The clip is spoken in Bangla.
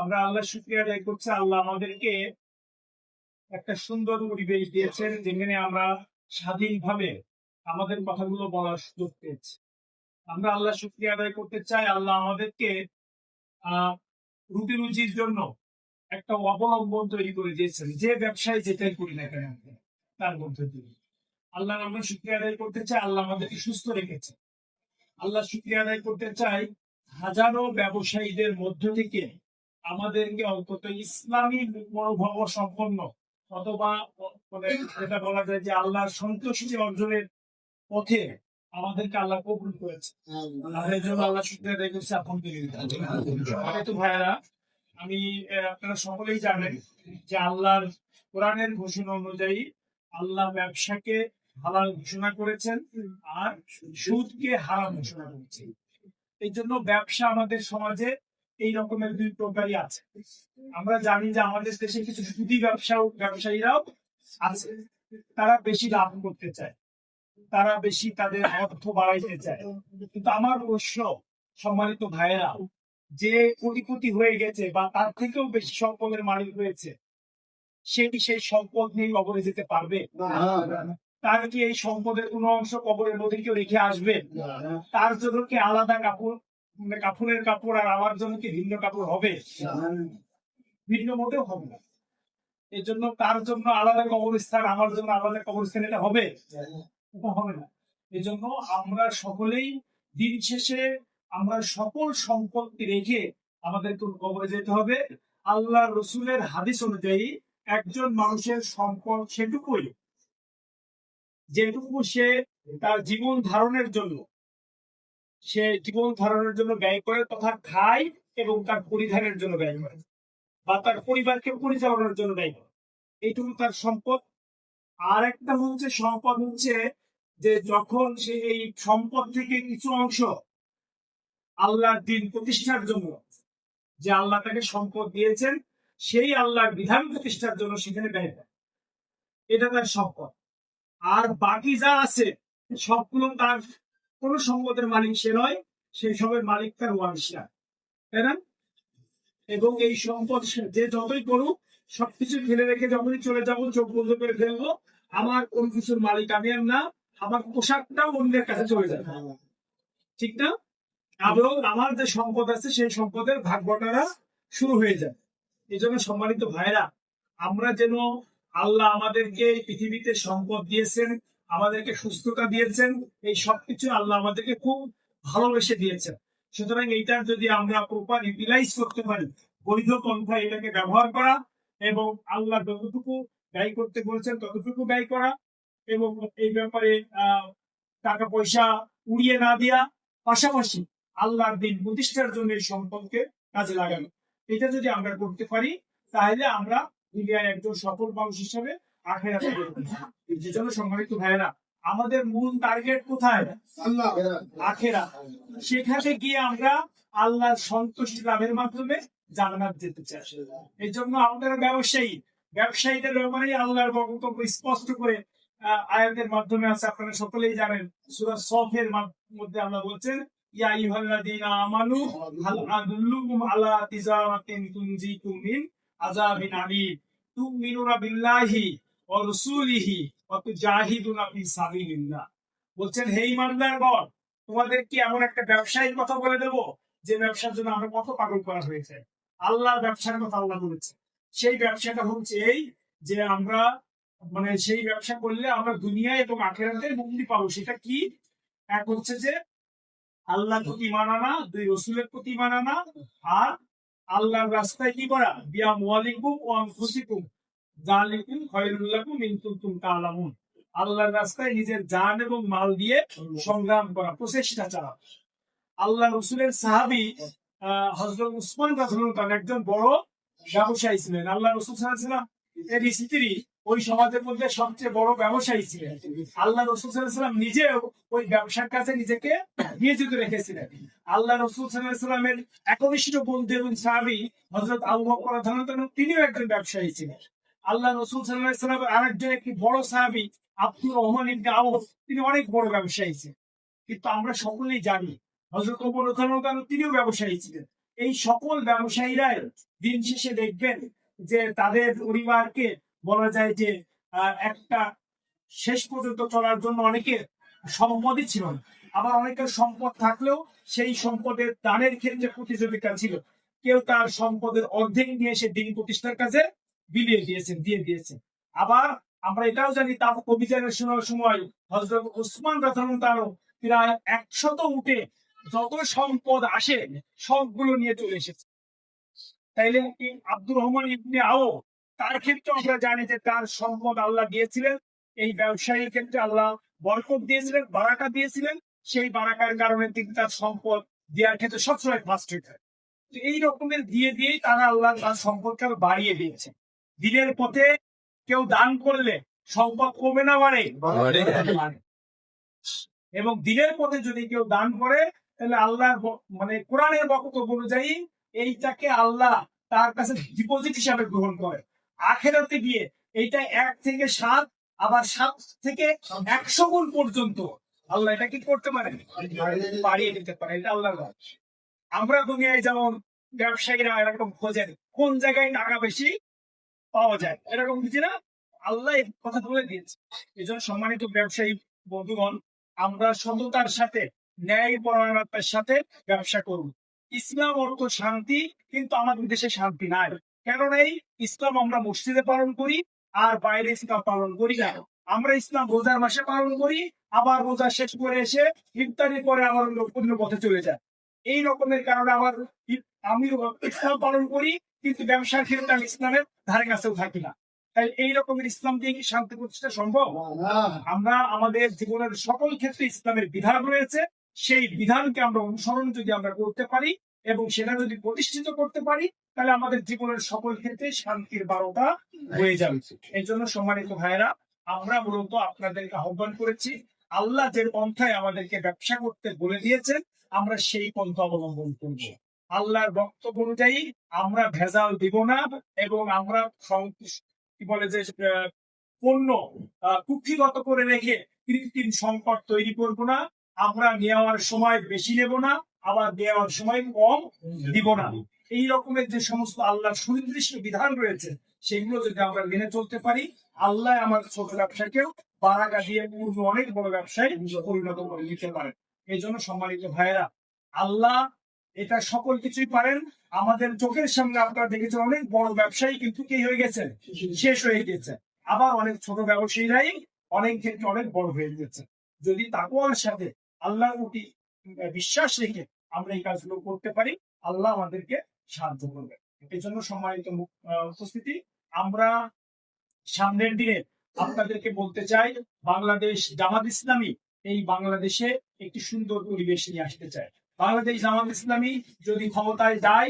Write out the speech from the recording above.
আমরা আল্লাহ শুক্রিয়া আদায় করছি। আল্লাহ আমাদেরকে একটা সুন্দর পরিবেশ দিয়েছেন, যেখানে আমরা স্বাধীনভাবে আমাদের কথাগুলো বলার সুযোগ পেয়েছি। আমরা আল্লাহ শুক্রিয়া আদায় করতে চাই। আল্লাহ আমাদেরকে আহ রুটি রুজির জন্য একটা অবলম্বন তৈরি করে দিয়েছেন। যে ব্যবসায় যেটাই করি না কেন, তার মধ্যে দিয়ে। আল্লাহ আমরা শুক্রিয়া আদায় করতে চাই। আল্লাহ আমাদেরকে সুস্থ রেখেছে আল্লাহ শুক্রিয়া আদায় করতে চাই। হাজারো ব্যবসায়ীদের মধ্য থেকে আমাদেরকে অন্তত ইসলামী মনোভাব সম্পন্ন অথবা মানে যেটা বলা যায় যে আল্লাহর সন্তুষ্টি অর্জনের পথে আমাদেরকে আল্লাহ কবুল করেছে। আল্লাহ শুক্রিয়া আদায় আপনাদের তো ভাইয়ারা, আমি আপনারা সকলেই জানেন যে আল্লাহর কোরআনের ঘোষণা অনুযায়ী আল্লাহ ব্যবসাকে হালাল ঘোষণা করেছেন আর সুদকে হারাম ঘোষণা করেছেন। এই জন্য ব্যবসা আমাদের সমাজে এই রকমের দুই প্রকারই আছে। আমরা জানি যে আমাদের দেশে কিছু সুদী ব্যবসা ব্যবসায়ীরাও আছে। তারা বেশি লাভ করতে চায়। তারা বেশি তাদের অর্থ বাড়াইতে চায়। কিন্তু আমার অবশ্য সম্মানিত ভাইয়েরা যে কোটিপতি হয়ে গেছে বা তার থেকেও বেশি সম্পদের মালিক হয়েছে সে কি সেই সম্পদ নিয়ে কবরে যেতে পারবে? তার কি এই সম্পদের কোনো অংশ কবরের মধ্যে কেউ রেখে আসবে? তার জন্য কি আলাদা কাপড় কাপড়ের কাপড় আর আমার জন্য কি ভিন্ন কাপড় হবে? ভিন্ন মোটেও হবে না। এই জন্য তার জন্য আলাদা কবরস্থান, আমার জন্য আলাদা কবরস্থান এটা হবে? এটা হবে না। এই জন্য আমরা সকলেই দিন শেষে আমরা সকল সম্পত্তি রেখে আমাদেরকে কবরে যেতে হবে। আল্লাহ রসুলের হাদিস অনুযায়ী একজন মানুষের সম্পদ সেটুকুই। যেটুকু সে তার জীবন ধারণের জন্য সে জীবন ধারণের জন্য ব্যয় করে তথা খায় এবং তার পরিধানের জন্য ব্যয় করে বা তার পরিবারকে পরিচালনার জন্য ব্যয় করে। এইটুকু তার সম্পদ। আর একটা হচ্ছে সম্পদ হচ্ছে যে যখন সে এই সম্পদ থেকে কিছু অংশ আল্লাহর দিন প্রতিষ্ঠার জন্য, যে আল্লাহ তাকে সম্পদ দিয়েছেন, সেই আল্লাহর বিধান প্রতিষ্ঠার জন্য সেখানে ব্যয় করে। এটা তার সম্পদ। আর বাকি যা আছে, সবগুলো তার কোন সম্পদের মালিক সে নয়, সেই সবের মালিক তার ওয়ারিশরা। তাই না? এবং এই সম্পদ যে যতই করুক, সবকিছু ফেলে রেখে যখনই চলে যাব, চোখ বন্ধ করে ফেলব, আমার কোন কিছুর মালিক আমি আর না, আমার পোশাকটাও অন্যের কাছে চলে যাবে। ঠিক না? এবং আমার যে সম্পদ আছে, সেই সম্পদের ভাগ বটারা শুরু হয়ে যায় এই জন্য সম্মানিত ভাইরা আমরা যেন আল্লাহ আমাদেরকে পৃথিবীতে সম্পদ দিয়েছেন আমাদেরকে সুস্থতা দিয়েছেন। এই সবকিছু আল্লাহ আমাদেরকে খুব ভালোবেসে দিয়েছেন। সুতরাং এইটার যদি আমরা প্রপার ইউটিলাইজ করতে পারি, বৈধ পন্থা এটাকে ব্যবহার করা এবং আল্লাহ যতটুকু ব্যয় করতে বলছেন ততটুকু ব্যয় করা এবং এই ব্যাপারে টাকা পয়সা উড়িয়ে না দেওয়া পাশাপাশি আল্লাহর দিন প্রতিষ্ঠার জন্য এই সম্পদকে কাজে লাগানো। এটা যদি আমরা করতে পারি, তাহলে আমরা দুনিয়ার একজন সফল মানুষ হিসাবে আখেরাতে যে জন্য সম্মানিত ভাইয়েরা আমাদের মূল টার্গেট কোথায়? আখেরা। সেখানে গিয়ে আমরা আল্লাহর সন্তুষ্টি লাভের মাধ্যমে জান্নাত যেতে চাই। এই জন্য আমাদের ব্যবসায়ী ব্যবসায়ীদের ব্যাপারে আল্লাহর বক্তব্য স্পষ্ট করে আয়াতের মাধ্যমে আছে। আপনারা সকলেই জানেন সূরা সফের মধ্যে আল্লাহ বলছেন ইয়া আমানু হাল আদুল্লুকুম আলা তিজারাতিন তুনজিকুম মিন আযাবিন আলীম। তুমিনুনা বিল্লাহি ওয়া রাসূলিহি। বলছেন, হে ইমানদারগণ তোমাদের কি এমন একটা ব্যবসায়ীর কথা বলে দেব, যে ব্যবসার জন্য আমরা কত পাগল করা হয়েছে। আল্লাহর ব্যবসার কথা আল্লাহ বলেছে। সেই ব্যবসাটা হচ্ছে এই যে আমরা মানে সেই ব্যবসা করলে আমরা দুনিয়ায় এবং আখেরাতে মুক্তি পাবো। সেটা কি? এক হচ্ছে যে আল্লাহর প্রতি মানানা দুই রসুলের প্রতি মানানা আর আল্লাহর রাস্তায় কি করা? বিয়া মোয়ালিকুম ও আল্লাহর রাস্তায় নিজের জান এবং মাল দিয়ে সংগ্রাম করা, প্রচেষ্টা আল্লাহ রসুলের সাহাবি হজরত উসমান একজন বড় ব্যবসায়ী ছিলেন। আল্লাহ রসুল এর স্ত্রী ওই সমাজের মধ্যে সবচেয়ে বড় ব্যবসায়ী ছিলেন। আল্লাহ রসুল নিজেও ওই ব্যবসার কাছে নিজেকে নিয়োজিত রেখেছিলেন। আল্লাহ রসুল সাল্লামের একনিষ্ঠ বন্ধু এবং সাহাবি হজরত আবু তিনিও একজন ব্যবসায়ী ছিলেন। আল্লাহ রসুল সাল্লাহ সাল্লাম আরেকজন একটি বড় সাহাবি, আব্দুর রহমান ইবনে আউফ, তিনি অনেক বড় ব্যবসায়ী ছিলেন। কিন্তু আমরা সকলেই জানি হজরত তিনিও ব্যবসায়ী ছিলেন। এই সকল ব্যবসায়ীরা দিন শেষে দেখবেন যে তাদের পরিবারকে বলা যায় যে একটা শেষ পর্যন্ত চলার জন্য অনেকে সম্পদই ছিল না। আবার অনেকের সম্পদ থাকলেও সেই সম্পদের দানের ক্ষেত্রে প্রতিযোগিতা ছিল। কেউ তার সম্পদের অর্ধেক নিয়ে এসে দিন প্রতিষ্ঠার কাজে বিলিয়ে দিয়েছেন, দিয়ে দিয়েছেন। আবার আমরা এটাও জানি, তার অভিযানের সময় হজরত ওসমান রাথান তারও প্রায় একশত উঠে যত সম্পদ আসে, সবগুলো নিয়ে চলে এসেছে। তাইলে আব্দুর রহমান ইবনে আও, তার ক্ষেত্রে আমরা জানি যে তার সম্পদ আল্লাহ দিয়েছিলেন, এই ব্যবসায়ীর ক্ষেত্রে আল্লাহ বরকত দিয়েছিলেন, বারাকা দিয়েছিলেন, সেই বারাকার কারণে তিনি তার সম্পদ দেওয়ার ক্ষেত্রে সবসময় ফার্স্ট হয়ে। তো এই রকমের দিয়ে দিয়েই তারা আল্লাহ তার সম্পদকে বাড়িয়ে দিয়েছে দিনের পথে কেউ দান করলে সম্পদ কমে না বাড়ে। এবং দিনের পথে যদি কেউ দান করে তাহলে আল্লাহর মানে কোরআনের বক্তব্য অনুযায়ী এইটাকে আল্লাহ তার কাছে ডিপোজিট হিসাবে গ্রহণ করে। আখেরাতে গিয়ে এইটা এক থেকে সাত আবার সাত থেকে একশো গুণ পর্যন্ত। আল্লাহ এটা কি করতে পারে? বাড়িয়ে দিতে পারে। এটা আল্লাহর কাজ। আমরা দুনিয়ায় যেমন ব্যবসায়ীরা এরকম খোঁজেন কোন জায়গায় টাকা বেশি পাওয়া যায়। এরকম বুঝি না? আল্লাহ কথা বলে দিয়েছে। এই জন্য সম্মানিত ব্যবসায়ী বন্ধুগণ, আমরা সততার সাথে, ন্যায় পরায়ণতার সাথে ব্যবসা করব। ইসলাম অর্থ শান্তি, কিন্তু আমাদের দেশে শান্তি নাই। কারণ এই ইসলাম আমরা মসজিদে পালন করি, আর বাইরে ইসলাম পালন করি না। আমরা ইসলাম রোজার মাসে পালন করি, আবার রোজা শেষ করে এসে ইফতারি করে আবার অন্য পথে চলে যায়। এই রকমের কারণে আমার আমি ইসলাম পালন করি কিন্তু ব্যবসার ক্ষেত্রে আমি ইসলামের ধারে কাছেও থাকি না। তাই এই ইসলাম দিয়ে কি শান্তি প্রতিষ্ঠা সম্ভব? আমরা আমাদের জীবনের সকল ক্ষেত্রে ইসলামের বিধান রয়েছে। সেই বিধানকে আমরা অনুসরণ যদি আমরা করতে পারি এবং সেটা যদি প্রতিষ্ঠিত করতে পারি, তাহলে আমাদের জীবনের সকল ক্ষেত্রে শান্তির বারোটা হয়ে যাবে। এই জন্য সম্মানিত ভাইয়েরা, আমরা মূলত আপনাদেরকে আহ্বান করেছি, আল্লাহ যে পন্থায় আমাদেরকে ব্যবসা করতে বলে দিয়েছেন, আমরা সেই পন্থা অবলম্বন করব। আল্লাহর বক্তব্য অনুযায়ী আমরা ভেজাল দিব না এবং আমরা কি বলে যে পণ্য কুক্ষিগত করে রেখে কৃত্রিম সংকট তৈরি করব না। আমরা নেওয়ার সময় বেশি নেব না, আবার দেওয়ার সময় কম দিব না। এই রকমের যে সমস্ত আল্লাহর সুনির্দিষ্ট বিধান রয়েছে, সেগুলো যদি আমরা মেনে চলতে পারি, আল্লাহ আমার ছোট ব্যবসাকেও বারাকা দিয়ে অনেক বড় ব্যবসায় পরিণত করে দিতে পারেন। এই জন্য সম্মানিত ভাইয়েরা, আল্লাহ এটা সকল কিছুই পারেন। আমাদের চোখের সামনে আপনারা দেখেছেন অনেক বড় ব্যবসায়ী কিন্তু কি হয়ে গেছে? শেষ হয়ে গেছে। আবার অনেক ছোট ব্যবসায়ীরাই অনেক ক্ষেত্রে অনেক বড় হয়ে গেছে। যদি তাকুয়ার সাথে আল্লাহর প্রতি বিশ্বাস রেখে আমরা এই কাজগুলো করতে পারি, আল্লাহ আমাদেরকে সাহায্য করবে। এই জন্য সম্মানিত উপস্থিতি, আমরা সামনের দিনে আপনাদেরকে বলতে চাই, বাংলাদেশ জামাত ইসলামী এই বাংলাদেশে একটি সুন্দর পরিবেশ নিয়ে আসতে চায়। বাংলাদেশ জামাত ইসলামী যদি ক্ষমতায় যায়